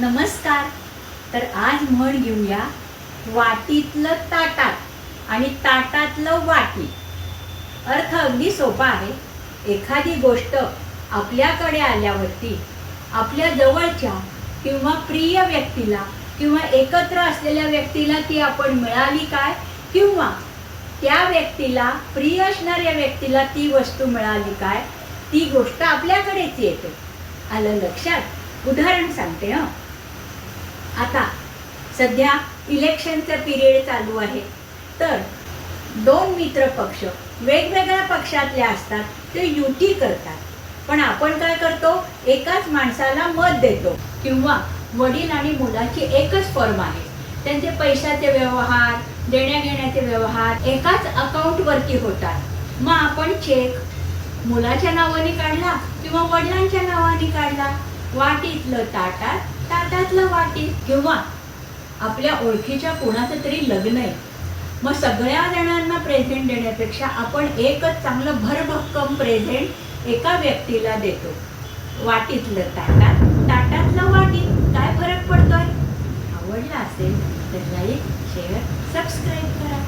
नमस्कार. तर आज म्हण घेऊया वाटीतलं ताटात आणि ताटातलं वाटी. अर्थ अगदी सोपा आहे. एखादी गोष्ट आपल्याकडे आल्यावरती आपल्या जवळच्या किंवा प्रिय व्यक्तीला किंवा एकत्र असलेल्या व्यक्तीला ती आपण मिळाली काय? किंवा त्या व्यक्तीला प्रिय असणाऱ्या व्यक्तीला ती वस्तू मिळाली काय? ती गोष्ट आपल्याकडेच येते. आलं लक्षात? उदाहरण सांगते हं. आता सध्या इलेक्शनचा पिरियड चालू आहे. तर दोन मित्र पक्ष वेगवेगळ्या पक्षातले असतात ते युती करतात. पण आपण काय करतो? एकाच माणसाला मत देतो. किंवा वडील आणि मुलाची एकच फर्म आहे. त्यांचे पैशाचे व्यवहार देण्या घेण्याचे व्यवहार एकाच अकाउंटवरती होतात. मग आपण चेक मुलाच्या नावाने काढला किंवा वडिलांच्या नावाने काढला? वाटीतलं ताटात ताटातलं वाटी किंवा आपल्या ओळखीच्या कोणाचं तरी लग्न आहे. मग सगळ्या जणांना प्रेझेंट देण्यापेक्षा आपण एकच चांगलं भरभक्कम प्रेझेंट एका व्यक्तीला देतो. वाटीतलं ताटात ताटातलं वाटीत काय फरक पडतोय? आवडला असेल तर लाईक शेअर सबस्क्राईब करा.